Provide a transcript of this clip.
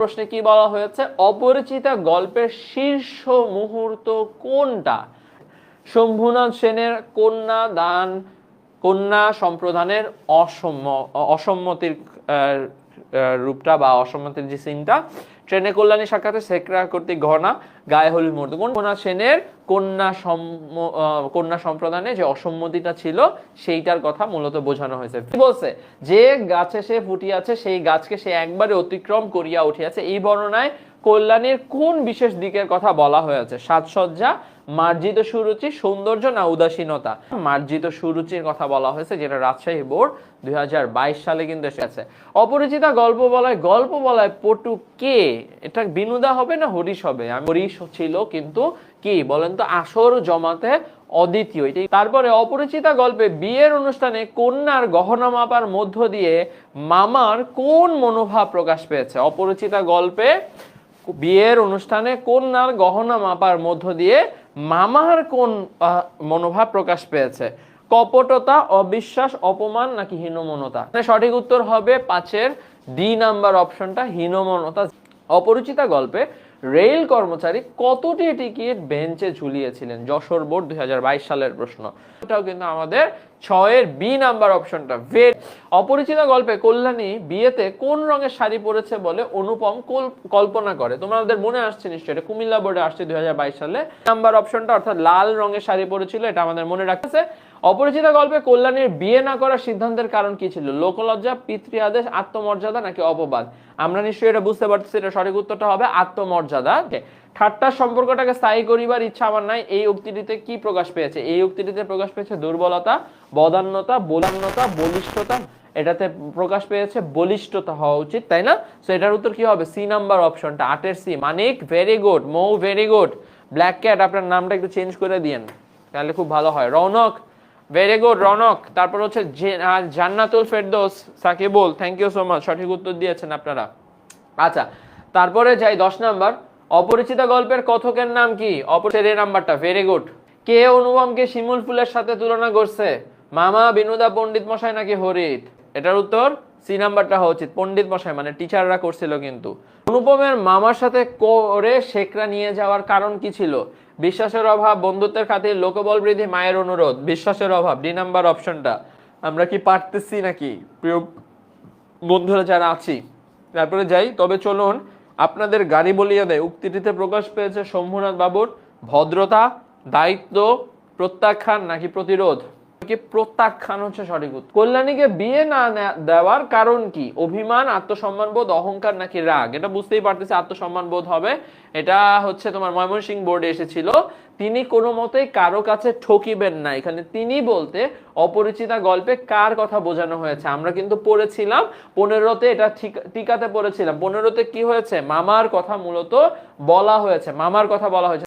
প্রশ্নে কি বলা হয়েছে? অপরিচিতা গল্পের শীর্ষ মুহূর্ত কোনটা? শম্ভুনাথ সেনের কন্যা দান, কন্যা সম্প্রদানের অসম্ম অসম্মতির রূপটা বা অসম্মতির যে সিনটা ট্রেনে কল্যাণী সাক্ষাতে সেকরা কর্তৃক ঘটনা গায়ে হলুদ মুহূর্ত। কোন সেনের কন্যা আহ, কন্যা সম্প্রদানে যে অসম্মতিটা ছিল সেইটার কথা মূলত বোঝানো হয়েছে। কি বলছে? যে গাছে সে ফুটিয়াছে সেই গাছকে সে একবারে অতিক্রম করিয়া উঠিয়াছে। এই বর্ণনায় কল্যাণীর কোন বিশেষ দিকের কথা বলা হয়েছে? সাজসজ্জা মার্জিত সুরুচি, সৌন্দর্য না উদাসীনতা? মার্জিত সুরুচির কথা বলা হয়েছে, যেটা রাজশাহী বোর্ড দুই সালে কিন্তু এসেছে অপরিচিতা গল্প বলায় গল্প বলায় পটু কে? এটা বিনুদা হবে না হরিশ হবে? হরিশ ছিল কিন্তু কি? বলেন তো, আসর জমাতে অদ্বিতীয়। এটাই তারপরে অপরিচিতা গল্পে বিয়ের অনুষ্ঠানে কন্যার গহনা মাপার মধ্য দিয়ে মামার কোন মনোভাব প্রকাশ পেয়েছে? অপরিচিতা গল্পে বিয়ের অনুষ্ঠানে কন্যার গহনা মাপার মধ্য দিয়ে মামার কোন মনোভাব প্রকাশ পেয়েছে? কপটতা, অবিশ্বাস, অপমান নাকি হীনমনতা? মানে সঠিক উত্তর হবে পাঁচের ডি নাম্বার অপশনটা হীনমনতা। অপরিচিতা গল্পে রেল কর্মচারী কতটি টিকিট বেঞ্চে ঝুলিয়েছিলেন? যশোর বোর্ড দুই সালের প্রশ্ন। এটাও কিন্তু আমাদের ছয়ের বি নাম্বার অপশনটা। ভের অপরিচিত গল্পে কল্যাণী বিয়েতে কোন রঙের শাড়ি পরেছে বলে অনুপম কল্পনা করে? তোমাদের মনে আসছে নিশ্চয়ই, এটা কুমিল্লা বোর্ডে আসছে দুই হাজার বাইশ সালে। নাম্বার অপশনটা অর্থাৎ লাল রঙের শাড়ি পরেছিল, এটা আমাদের মনে রাখতেছে। অপরিচিত গল্পে কল্যাণীর বিয়ে না করার সিদ্ধান্তের কারণ কি ছিল? লোকলজ্জা পিতৃ আদেশ আত্মমর্যাদা নাকি অপবাদ? আমরা নিশ্চয়ই এটা বুঝতে পারতেছি, এটা সঠিক উত্তরটা হবে আত্মমর্যাদা। ঠাট্টার সম্পর্কটাকে স্থায়ী করিবার ইচ্ছা আমার নাই। এই উক্তিটিতে কি প্রকাশ পেয়েছে? এই উক্তিটিতে প্রকাশ পেয়েছে দুর্বলতা, বদান্যতা, বলান্যতা, বলিষ্ঠতা। এটাতে প্রকাশ পেয়েছে বলিষ্ঠতা হওয়া উচিত, তাই না? সো এটার উত্তর কি হবে? সি নাম্বার অপশনটা আটের C Manik very good Mou very good black cat আপনার নামটা একটু চেঞ্জ করে দিয়েন, তাহলে খুব ভালো হয়। রৌনক ভেরি গুড রনক, তারপর হচ্ছে Jannatul Ferdous, Sakibul thank you so much সঠিক উত্তর দিয়েছেন আপনারা। আচ্ছা তারপরে যাই দশ নাম্বার। অপরিচিত গল্পের কথকের নাম কি? অপরিচিত নাম্বারটা ভেরি গুড কে অনুপমকে শিমুল ফুলের সাথে তুলনা করছে? মামা, বিনোদা, পণ্ডিত মশাই নাকি হরিত? এটার উত্তর সি নাম্বারটা হওয়া উচিত পণ্ডিত মশাই মানে টিচাররা করছিল কিন্তু। অনুপমের মামার সাথে করে শেখরা নিয়ে যাওয়ার কারণ কি ছিল? বিশ্বাসের অভাব, বন্ধুত্বের খাতির, লোকবল বৃদ্ধি, মায়ের অনুরোধ, বিশ্বাসের অভাব, ডি নাম্বার অপশনটা। আমরা কি পারতেছি নাকি? প্রিয় বন্ধুরা যারা আছি, তারপরে যাই, তবে চলুন আপনাদের গাড়ি বলিয়া দেয় উক্তিটিতে প্রকাশ পেয়েছে শম্ভুনাথ বাবুর ভদ্রতা, দায়িত্ব, প্রত্যাখ্যান নাকি প্রতিরোধ? প্রত্যাখ্যান হচ্ছে সঠিক উত্তর? কল্যাণীকে বিয়ে না দেওয়ার কারণ কি? অভিমান আত্মসম্মান বোধ অহংকার নাকি রাগ? এটা বুঝতেই পারতেছি আত্মসম্মান বোধ হবে। এটা হচ্ছে তোমার ময়মনসিং বোর্ডে এসেছিল। তিনি কোনো মতেই কারও কাছে ঠকিবেন না। এখানে তিনি বলতে অপরিচিতা গল্পে কার কথা বোঝানো হয়েছে? আমরা কিন্তু পড়েছিলাম, পনেরোতে এটা টিকাতে পড়েছিলাম। পনেরোতে কি হয়েছে? মামার কথা মূলত বলা হয়েছে। মামার কথা বলা হয়েছে।